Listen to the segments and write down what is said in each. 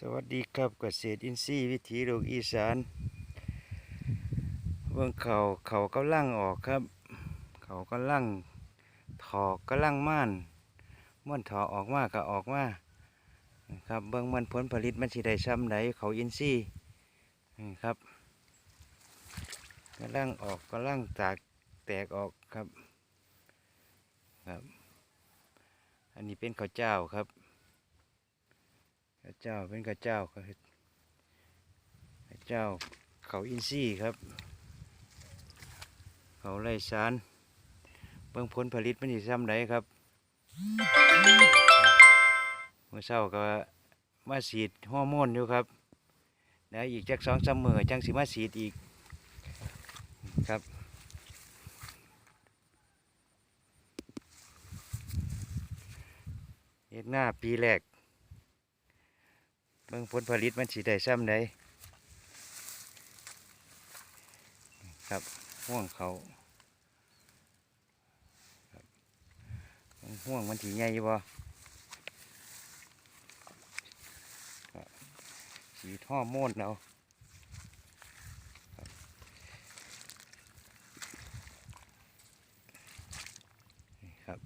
สวัสดีครับเกษตรอินทรีย์วิถีโลกอีสานเบื้องเขาเขากำลังออกครับ เขากำลังถอกกำลังม่านม่วนถอกออกมาก็ออกมาครับเบื้องมันผลผลิตมันสิได้ซ้ำไหนเขาอินทรีย์นี่ครับกำลังออกกำลังตากแตกออกครับครับ อันนี้เป็นข้าวเจ้าครับ ข้าเจ้าเป็นข้าเจ้าก็ข้าเจ้าเขาอินทรีย์ครับ เขาไร่สารเบิ่งผลผลิตมันสิซ้ำไดครับเมื่อเช้าก็มาฉีดฮอร์โมนอยู่ครับแล้วอีกจักสองสามมือจังสิมาฉีดอีกครับเฮ็ดหน้าปีแรก บิ่งผลผลิตมันสีได้ซ้ำได้ครับห่วงเขาห่วงมันสีใหญ่บ่สีท่อโมนเอาครับนี่ครับ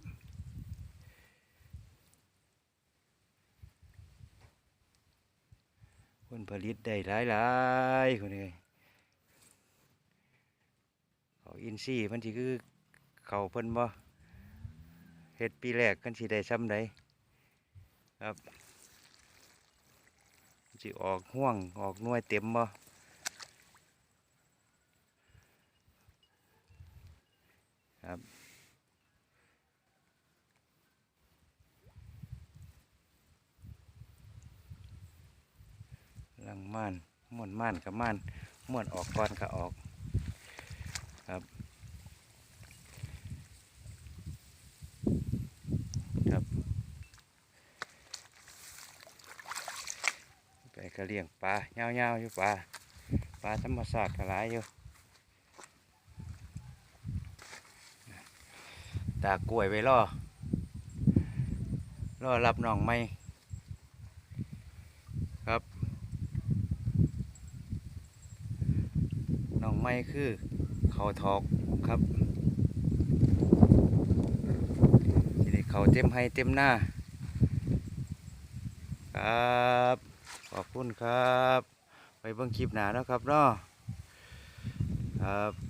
ผลผลิตได้หลายหลายๆคนนี้เขาอินทรีย์มันสิคือเขาเพิ่นบ่เฮ็ดปีแรกกันสิได้ซ้ำใดครับมันสิออกห่วงออกน่วยเต็มบ่ครับลัง ม่านม่วนม่านกับม่านม่วนออกก่อนก็ออกครับครับไปก็เลี้ยงปลาเงาวๆอยู่ปลาปลาธรรมชาสติก็หลายอยู่ตากกล้วยไว้รอรอรับน้องใหม่ครับ น้องไม่คือเขาทอกครับทีนี้เขาเต็มให้เต็มหน้า ครับ ขอบคุณครับ ไปเบิ่งคลิปหนาแล้วครับเนาะครับ